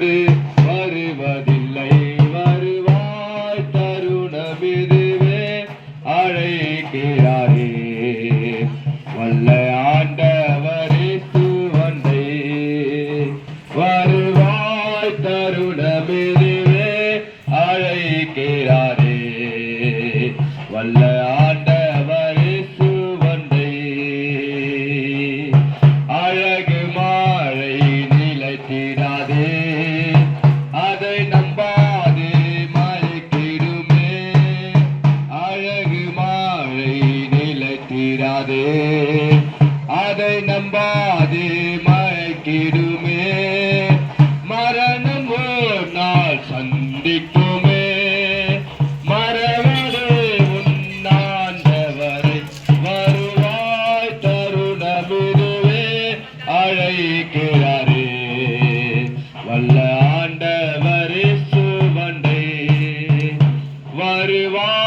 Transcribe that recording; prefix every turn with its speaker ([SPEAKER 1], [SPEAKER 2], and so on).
[SPEAKER 1] உயிரோடு வருவதில்லை. வருவாய் தருணமிதுவே அழைக்கிறாரே வல்ல ஆண்டவரே சுவந்தை வருவாய் தருணமிதுவே அழைக்கிறாரே வல்ல ஆண்டவரே சுவந்தை அழகு மாலை நிலைத்திடாதே. நம்பாதே அதை நம்பாதே மயக்கிடுமே. மரணம் ஒரு நாள் சந்திக்குமே. மரவடு உன்னாண்டவரை வருவாய் தருணமிருவே அழைக்கிறாரே வல்ல ஆண்டவரே சுவண்டை வருவாய்